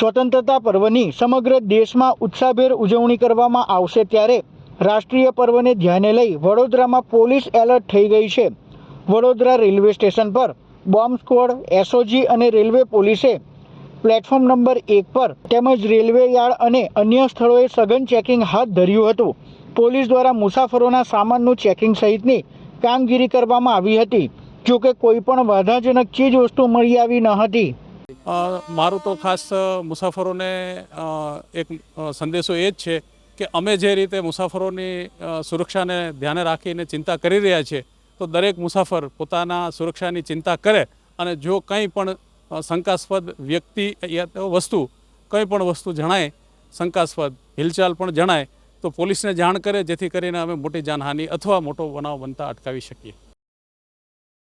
સ્વતંત્રતા પર્વની સમગ્ર દેશમાં ઉત્સાહભેર ઉજવણી કરવામાં આવશે ત્યારે રાષ્ટ્રીય પર્વને ધ્યાને લઈ વડોદરામાં પોલીસ એલર્ટ થઈ ગઈ છે. વડોદરા રેલવે સ્ટેશન પર બોમ્બ સ્ક્વોડ, એસઓજી અને રેલવે પોલીસે પ્લેટફોર્મ નંબર એક પર તેમજ રેલવે યાર્ડ અને અન્ય સ્થળોએ સઘન ચેકિંગ હાથ ધર્યું હતું. પોલીસ દ્વારા મુસાફરોના સામાનનું ચેકિંગ સહિતની કામગીરી કરવામાં આવી હતી. જોકે કોઈ પણ વાધાજનક ચીજ વસ્તુ મળી આવી ન હતી. મારું તો ખાસ મુસાફરોને એક સંદેશો એ જ છે કે અમે જે રીતે મુસાફરોની સુરક્ષાને ધ્યાને રાખીને ચિંતા કરી રહ્યા છીએ તો દરેક મુસાફર પોતાના સુરક્ષાની ચિંતા કરે અને જો કંઈ પણ શંકાસ્પદ વ્યક્તિ યા વસ્તુ, કંઈ પણ વસ્તુ જણાય, શંકાસ્પદ હિલચાલ પણ જણાય, તો પોલીસને જાણ કરે, જેથી કરીને અમે મોટી જાનહાનિ અથવા મોટો બનાવ બનતા અટકાવી શકીએ.